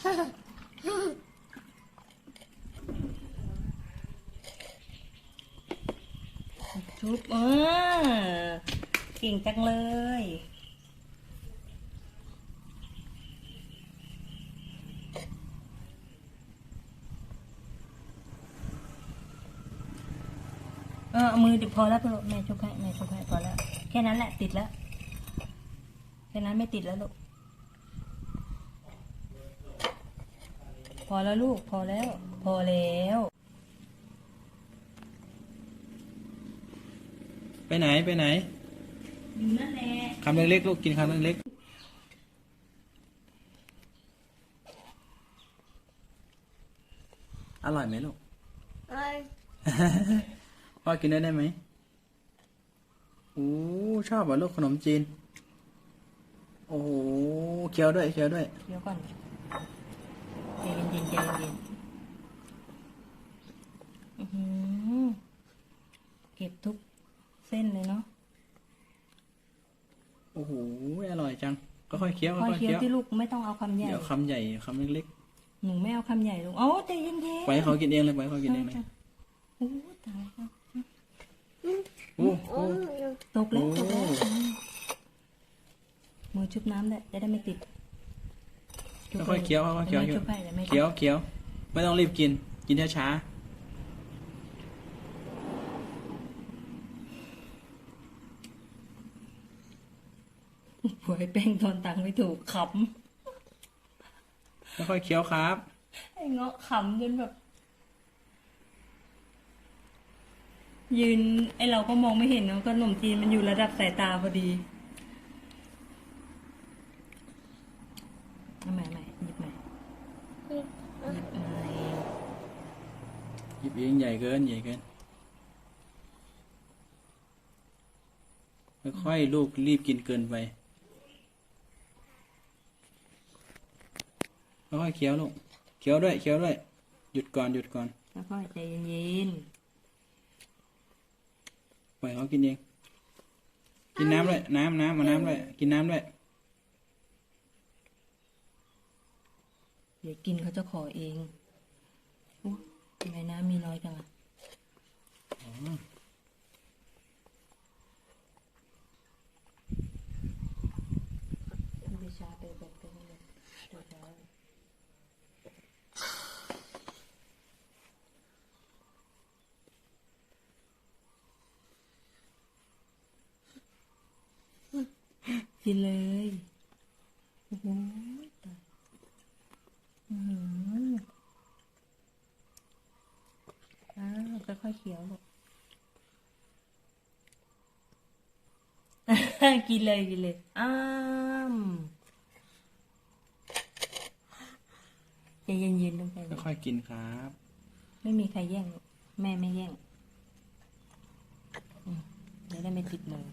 ชุบเออเก่งจังเลย เออเอามือดิพอแล้วเพื่อแม่ชุบให้แม่ชุบให้พอแล้ว แค่นั้นแหละติดแล้ว แค่นั้นไม่ติดแล้วลูก พอแล้วลูกพอแล้ว พอแล้ว ไปไหนไปไหนอยู่นั่นแหละคำเล็กๆลูกกินคำเล็กๆอร่อยไหมลูก เอ้ยพ่อกินได้ได้ไหมโอ้ชอบเหรอลูกขนมจีน โอ้โหเคี้ยวด้วยเคี้ยวด้วย เดี๋ยวก่อน ใจเย็นๆใจเย็นๆอื้อหือเก็บทุกเส้นเลยเนาะโอ้โหอร่อยจัง ก็ค่อยๆเคี้ยวค่ค่อยอยๆเคี้ยวเคี้ยวที่ลูกไม่ต้องเอาคำใหญ่เดี๋ยวคำใหญ่คำเล็กหนูไม่เอาคำใหญ่ลูกโอ้ใจเย็นๆๆปล่อยให้เขากินเองเลยปล่อยให้เขากินเองเลยโอ้ตายแล้วโอ้โหโอ้ยตกแล้วโอ้ตกแล้วอืมมือชุบน้ำได้จะได้ไม่ติดชุบ ค่อยๆเคี้ยวค่อยๆเคี้ยวดี๋ไม่ชุบให้เดี๋ยวไม่ติดเคี้ยวเคี้ยวไม่ต้องรีบกิน กินช้าหวยแป้งตอนตังค์ไม่ถูกขๆค่อยๆเคี้ยวครับำไอ้เงาะขำจนแบบ ยืน ไอ้เราก็มองไม่เห็นเนาะก็ขนมจีนมันอยู่ระดับสายตาพอดีเอาใหม่เอาใหม่หยิบใหม่หยิบใหม่ ห ยิบเองใหญ่เกินใหญ่เกินค่อยๆลูกรีบกินเกินไปค่อยๆเคี้ยวลูกเคี้ยวด้วยเคี้ยวด้วย หยุดก่อนหยุดก่อนแล้วก็ใจเย็นปล่อยเขากินเองกินน้ำด้วยน้ำน้ำมาน้ำด้วยกินน้ำด้วยๆเดี๋ยวกินเขาจะขอเองอุ๊ย ทำไมน้ำมีน้อยจังอะวิชาไปแบบเป็นแบบเดี๋ยวกินเลยโอ้โหตายอือหืออ้าว ค่อยๆเคี้ยวลูกกินเลยกินเลยอ้ามใจเย็นๆลงไปค่อยๆกินครับ ไม่มีใครแย่งลูกแม่ไม่แย่งอืมเดี๋ยวได้ไม่ติดมือ